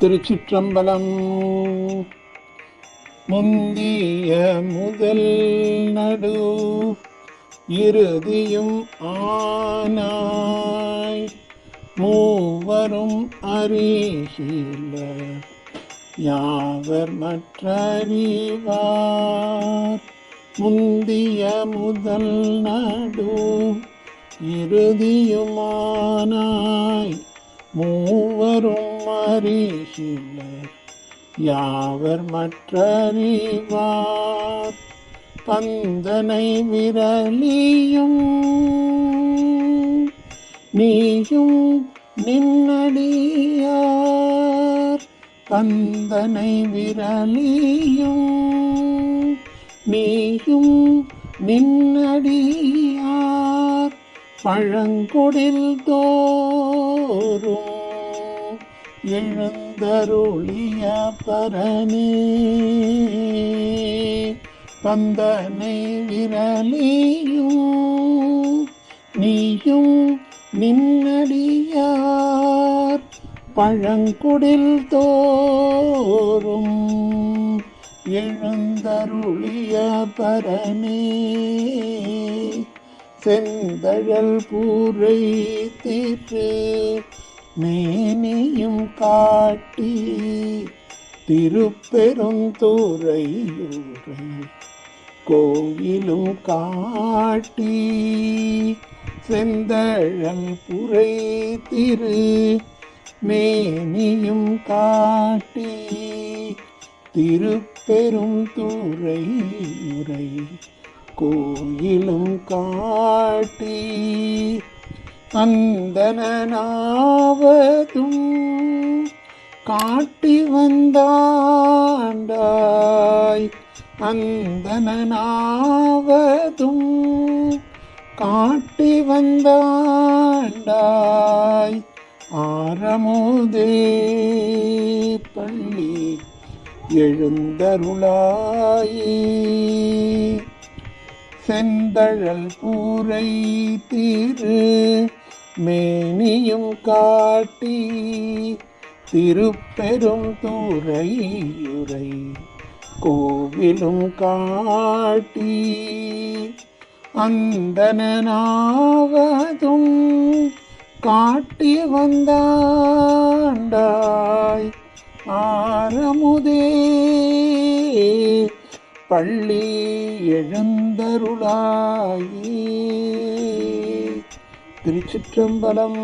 திருச்சிற்றம்பலம். முந்திய முதல் நடு இறுதியும் ஆனாய். மூவரும் அறிகில யாவர் மற்றறிவார். முந்திய முதல் நடு இறுதியுமானாய் மூவரும் அறிகிலர் யாவர் மற்றறிவார்? பந்தனை விரலியும் நீயும் நின்னடியார். பந்தனை விரலியும் நீயும் நின்னடியார். பழங்குடில் தோறும் எழுந்தருளிய பரணி பந்தனை விரலியும் நீயும் நின்னடியார். பழங்குடில் தோறும் எழுந்தருளிய பரணி செந்தழல் பூரை தீற்று மேனியும் காட்டி திருப்பெருந்துறையூரை கோயிலும் காட்டி செந்தழல் புரை திரு மேனியும் காட்டி திருப்பெரும் துறையுரை கோயிலும் காட்டி அந்தனாவதும் காட்டி வந்தாண்டாய். அந்தனாவதும் காட்டி வந்தாண்டாய். ஆரமுதே பள்ளி எழுந்தருளாயே. செந்தழல் பூரை தீரு மேனியும் காட்டி திருப்பெரும் தூரையுரை கோவிலும் காட்டி அந்தனாவதும் காட்டி வந்தாண்டாய். ஆரமுதே பள்ளி எழுந்தருளாயே. திருச்சிற்றம்பலம்.